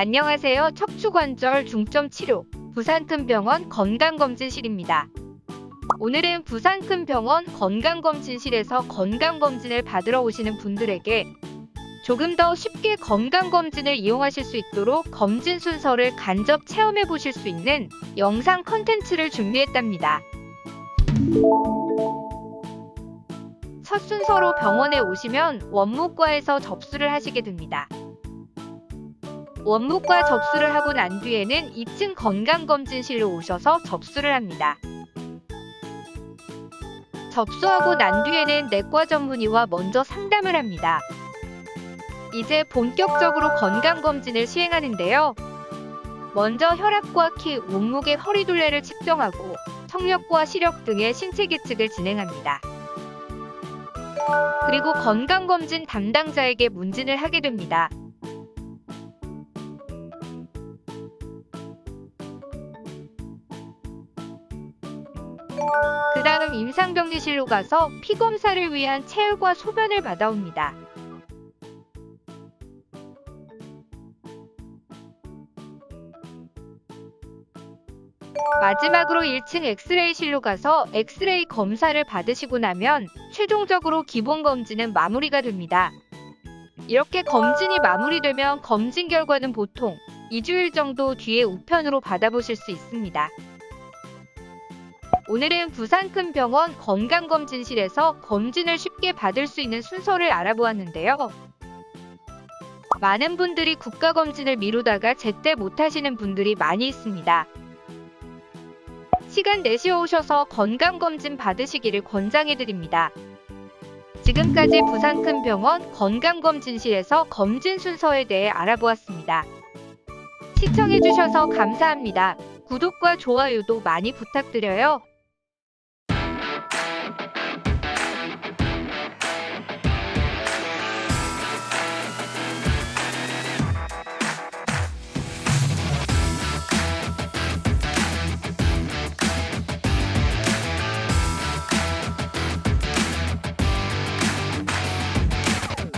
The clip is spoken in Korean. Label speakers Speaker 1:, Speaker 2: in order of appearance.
Speaker 1: 안녕하세요. 척추관절 중점 치료 부산큰병원 건강검진실입니다. 오늘은 부산큰병원 건강검진실에서 건강검진을 받으러 오시는 분들에게 조금 더 쉽게 건강검진을 이용하실 수 있도록 검진 순서를 간접 체험해 보실 수 있는 영상 컨텐츠를 준비했답니다. 첫 순서로 병원에 오시면 원무과에서 접수를 하시게 됩니다. 원무과 접수를 하고 난 뒤에는 2층 건강검진실로 오셔서 접수를 합니다. 접수하고 난 뒤에는 내과 전문의와 먼저 상담을 합니다. 이제 본격적으로 건강검진을 시행하는데요. 먼저 혈압과 키, 몸무게, 허리 둘레를 측정하고 청력과 시력 등의 신체 계측을 진행합니다. 그리고 건강검진 담당자에게 문진을 하게 됩니다. 그 다음 임상병리실로 가서 피 검사를 위한 체열과 소변을 받아옵니다. 마지막으로 1층 엑스레이실로 가서 엑스레이 검사를 받으시고 나면 최종적으로 기본 검진은 마무리가 됩니다. 이렇게 검진이 마무리되면 검진 결과는 보통 2주일 정도 뒤에 우편으로 받아보실 수 있습니다. 오늘은 부산 큰 병원 건강검진실에서 검진을 쉽게 받을 수 있는 순서를 알아보았는데요. 많은 분들이 국가검진을 미루다가 제때 못하시는 분들이 많이 있습니다. 시간 내시어 오셔서 건강검진 받으시기를 권장해드립니다. 지금까지 부산 큰 병원 건강검진실에서 검진 순서에 대해 알아보았습니다. 시청해주셔서 감사합니다. 구독과 좋아요도 많이 부탁드려요.